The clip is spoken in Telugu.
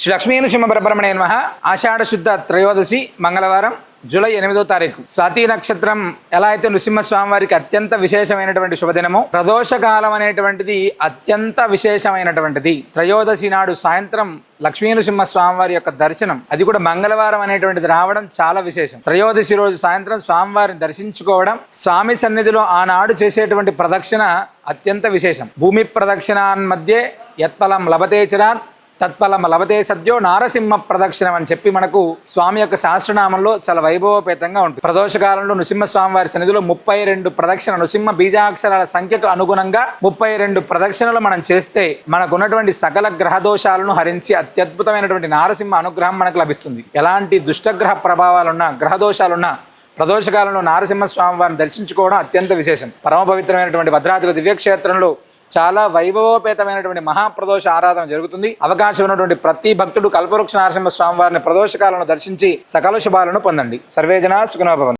శ్రీ లక్ష్మీ నృసింహ పరబ్రహ్మణే నమ. ఆషాఢ శుద్ధ త్రయోదశి మంగళవారం జూలై ఎనిమిదో తారీఖు. స్వాతి నక్షత్రం ఎలా అయితే నృసింహస్వామి వారికి అత్యంత విశేషమైనటువంటి శుభదినము ప్రదోషకాలం అనేటువంటిది అత్యంత విశేషమైనటువంటిది. త్రయోదశి నాడు సాయంత్రం లక్ష్మీ నృసింహ వారి యొక్క దర్శనం అది కూడా మంగళవారం అనేటువంటిది రావడం చాలా విశేషం. త్రయోదశి రోజు సాయంత్రం స్వామివారిని దర్శించుకోవడం స్వామి సన్నిధిలో ఆనాడు చేసేటువంటి ప్రదక్షిణ అత్యంత విశేషం. భూమి ప్రదక్షిణాన్ మధ్య యత్ఫలం లభతేచరాన్ తత్ఫలం లభతే సద్యో నారసింహ ప్రదక్షిణం అని చెప్పి మనకు స్వామి యొక్క సహస్రనామంలో చాలా వైభవపేతంగా ఉంటుంది. ప్రదోషకాలంలో నృసింహస్వామి వారి సన్నిధిలో ముప్పై రెండు ప్రదక్షిణ నృసింహ బీజాక్షరాల సంఖ్యకు అనుగుణంగా ముప్పై రెండు ప్రదక్షిణలు మనం చేస్తే మనకు ఉన్నటువంటి సకల గ్రహ దోషాలను హరించి అత్యద్భుతమైనటువంటి నారసింహ అనుగ్రహం మనకు లభిస్తుంది. ఎలాంటి దుష్టగ్రహ ప్రభావాలున్నా గ్రహ దోషాలున్నా ప్రదోషకాలంలో నారసింహ స్వామి వారిని దర్శించుకోవడం అత్యంత విశేషం. పరమ పవిత్రమైనటువంటి భద్రాద్రి దివ్యక్షేత్రంలో చాలా వైభవోపేతమైనటువంటి మహాప్రదోష ఆరాధన జరుగుతుంది. అవకాశం ఉన్నటువంటి ప్రతి భక్తుడు కల్పవృక్ష నరసింహ స్వామి వారిని ప్రదోషకాలను దర్శించి సకల శుభాలను పొందండి. సర్వేజన సుఖనోభవం